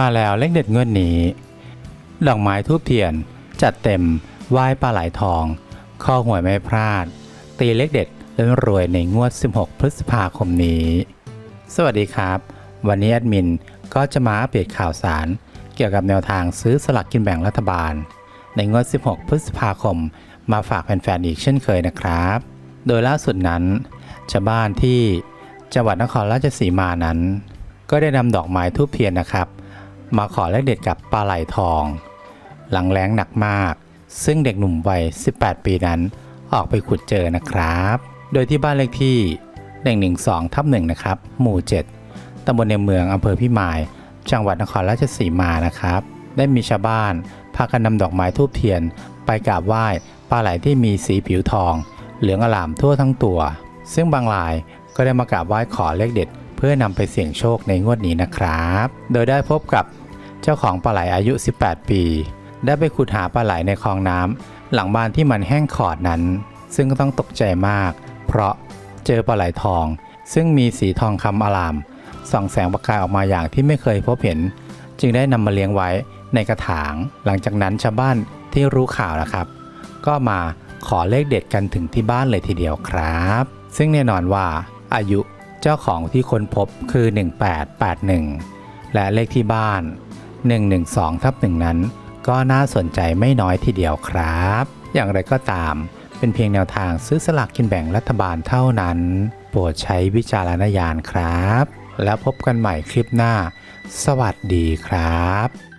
มาแล้วเลขเด็ดงวดนี้ ดอกไม้ทูบเทียน จัดเต็มไหว้ปลาไหลทอง ข้อหวยไม่พลาด ตีเลขเด็ดเล่นรวยในงวด 16 พฤษภาคมนี้ สวัสดีครับ วันนี้แอดมินก็จะมาอัปเดตข่าวสาร เกี่ยวกับแนวทางซื้อสลักกินแบ่งรัฐบาล ในงวด 16 พฤษภาคม มาฝากแฟนๆอีกเช่นเคยนะครับ โดยล่าสุดนั้นชาวบ้านที่จังหวัดนครราชสีมานั้น ก็ได้นำดอกไม้ทูบเทียนนะครับ มาขอเลขเด็ดกับปลาไหลทอง หลังแล้งหนักมาก ซึ่งเด็กหนุ่มวัย 18 ปีนั้นออกไปขุดเจอนะครับ โดยที่บ้านเลขที่ 112ทับ1นะครับ หมู่ 7ตำบลในเมืองอำเภอพิมาย จังหวัดนครราชสีมานะครับ ได้มีชาวบ้าน พากันนำดอกไม้ทูบเทียน ไปกราบไหว้ปลาไหลที่มีสีผิวทอง เหลืองอลามทั่วทั้งตัว ซึ่งบางรายก็ได้มากราบไหว้ขอเลขเด็ด เพื่อนำไปเสี่ยงโชคในงวดนี้นะครับ โดยได้พบกับ เจ้าของปลาไหลอายุ 18 ปี ได้ไปขุดหาปลาไหลในคลองน้ำหลังบ้านที่มันแห้งขอดนั้น ซึ่งต้องตกใจมาก เพราะเจอปลาไหลทอง ซึ่งมีสีทองคำอลาม ส่องแสงประกายออกมาอย่างที่ไม่เคยพบเห็น จึงได้นำมาเลี้ยงไว้ในกระถาง หลังจากนั้นชาวบ้านที่รู้ข่าวนะครับ ก็มาขอเลขเด็ดกันถึงที่บ้านเลยทีเดียวครับ ซึ่งแน่นอนว่าอายุเจ้าของที่ค้นพบคือ 1881 และเลขที่บ้าน 112ทับ1นั้น ก็น่าสนใจไม่น้อยทีเดียวครับ อย่างไรก็ตาม เป็นเพียงแนวทางซื้อสลากกินแบ่งรัฐบาลเท่านั้น โปรดใช้วิจารณญาณครับ แล้วพบกันใหม่คลิปหน้า สวัสดีครับ